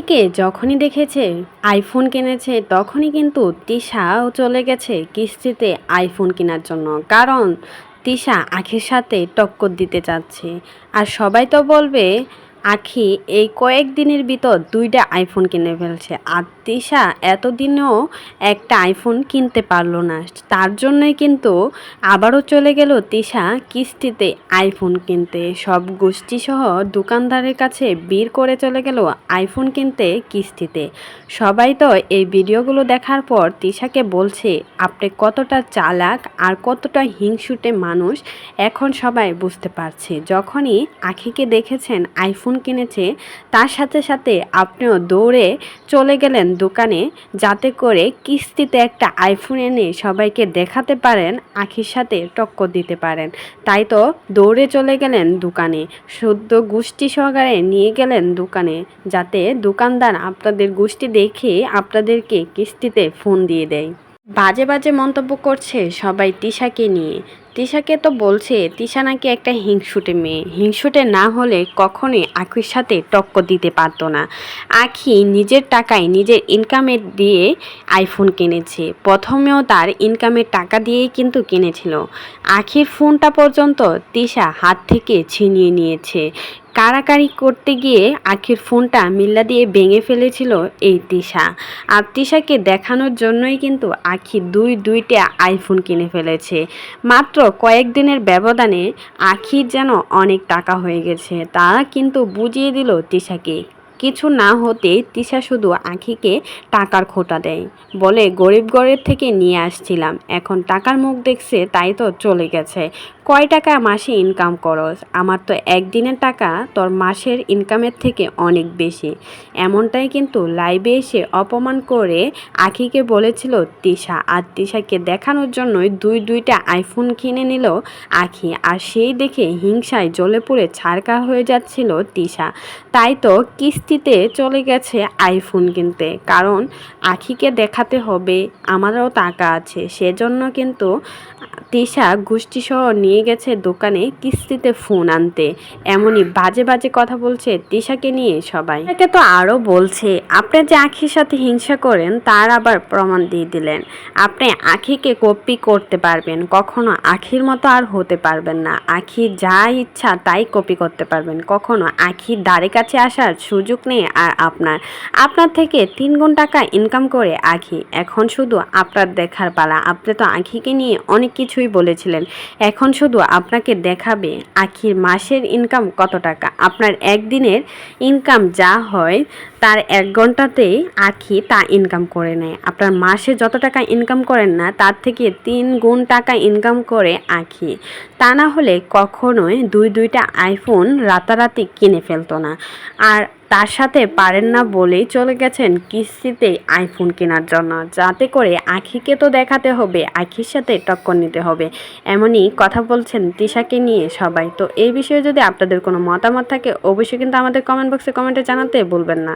আখিকে যখনই দেখেছে আইফোন কিনেছে, তখনই কিন্তু তিশাও চলে গেছে কিস্তিতে আইফোন কেনার জন্য। কারণ তিশা আখের সাথে টক্কর দিতে চাচ্ছে। আর সবাই তো বলবে আখি, এই কয়েকদিনের ভিতর দুইটা আইফোন কিনে ফেলছে। আর তিশা এতদিনেও একটা আইফোন কিনতে পারল না। তার জন্যই কিন্তু আবারও চলে গেল তিশা কিস্তিতে আইফোন কিনতে। সব গোষ্ঠীসহ দোকানদারের কাছে বীর করে চলে গেল আইফোন কিনতে কিস্তিতে। সবাই তো এই ভিডিওগুলো দেখার পর তিশাকে বলছে, আপনি কতটা চালাক আর কতটা হিংসুটে মানুষ? এখন সবাই বুঝতে পারছে। যখনই আখিকে দেখেছেন আইফোন কিনেছে, তার সাথে সাথে আপনিও দৌড়ে চলে গেলেন দোকানে যাতে করে কিস্তিতে একটা আইফোন এনে সবাইকে দেখাতে পারেন, আখির সাথে টক্কর দিতে পারেন। তাই তো দৌড়ে চলে গেলেন দোকানে। শুদ্ধ গোষ্ঠী সহকারে নিয়ে গেলেন দোকানে যাতে দোকানদার আপনাদের গোষ্ঠী দেখে আপনাদেরকে কিস্তিতে ফোন দিয়ে দেয়। বাজে বাজে মন্তব্য করছে সবাই তিশাকে নিয়ে। তিশাকে তো বলছে, তিশা নাকি একটা হিংসুটে মেয়ে। হিংসুটে না হলে কখনোই আখির সাথে টক্কর দিতে পারতো না। আখি নিজের টাকায় নিজের ইনকামের দিয়ে আইফোন কিনেছে। প্রথমেও তার ইনকামের টাকা দিয়েই কিন্তু কিনেছিল। আখির ফোনটা পর্যন্ত তিশা হাত থেকে ছিনিয়ে নিয়েছে। কারাকারি করতে গিয়ে আখির ফোনটা মিল্লা দিয়ে ভেঙে ফেলেছিল এই তিশা। আর তিশাকে দেখানোর জন্যই কিন্তু আখি দুই দুইটা আইফোন কিনে ফেলেছে। মাত্র কয়েকদিনের ব্যবধানে আখির যেন অনেক টাকা হয়ে গেছে তা কিন্তু বুঝিয়ে দিল তিশাকে। কিছু না হতেই তিশা শুধু আখিকে টাকার খোটা দেয়। বলে, গরিব গরিব থেকে নিয়ে আসছিলাম। এখন টাকার মুখ দেখছে, তাই তো চলে গেছে। কয় টাকা মাসে ইনকাম করস? আমার তো একদিনের টাকা তোর মাসের ইনকামের থেকে অনেক বেশি। এমনটাই কিন্তু লাইভে এসে অপমান করে আখিকে বলেছিল তিশা। আর তিশাকে দেখানোর জন্যই দুই দুইটা আইফোন কিনে নিল আখি। আর সেই দেখে হিংসায় জ্বলে পুড়ে ছাড়কার হয়ে যাচ্ছিল তিশা। তাই তো কিস্তিতে চলে গেছে আইফোন কিনতে। কারণ আখিকে দেখাতে হবে, আমারও টাকা আছে। সেজন্য কিন্তু তিশা গোষ্ঠীসহ নিয়ে গেছে দোকানে কিস্তিতে ফোন আনতে। এমনই বাজে বাজে কথা বলছে তিশাকে নিয়ে সবাই। তাকে তো আরও বলছে, আপনি যে আখির সাথে হিংসা করেন, তার আবার প্রমাণ দিয়ে দিলেন। আপনি আখিকে কপি করতে পারবেন, কখনো আখির মতো আর হতে পারবেন না। আখি যা ইচ্ছা তাই কপি করতে পারবেন। কখনো আখির দ্বারে কাছে আসার সুযোগ নেই আর আপনার। আপনার থেকে তিন গুণ টাকা ইনকাম করে আখি। এখন শুধু আপনার দেখার পালা। আপনি তো আখিকে নিয়ে অনেক কিছুই বলেছিলেন। এখন শুধু আপনাকে দেখাবে আখির মাসের ইনকাম কত টাকা। আপনার একদিনের ইনকাম যা হয়, তার এক ঘন্টাতেই আখি তা ইনকাম করে নেয়। আপনার মাসে যত টাকা ইনকাম করেন না, তার থেকে তিন গুণ টাকা ইনকাম করে আখি। তা না হলে কখনোই দুই দুইটা আইফোন রাতারাতি কিনে ফেলতো না। আর তার সাথে পারেন না বলেই চলে গেছেন কিস্তিতে আইফোন কেনার জন্য। যাতে করে আখিকে তো দেখাতে হবে, আখির সাথে টক্কর নিতে হবে। এমনই কথা বলছেন তিশাকে নিয়ে সবাই। তো এই বিষয়ে যদি আপনাদের কোনো মতামত থাকে, অবশ্যই কিন্তু আমাদের কমেন্ট বক্সে কমেন্টে জানাতে বলবেন না।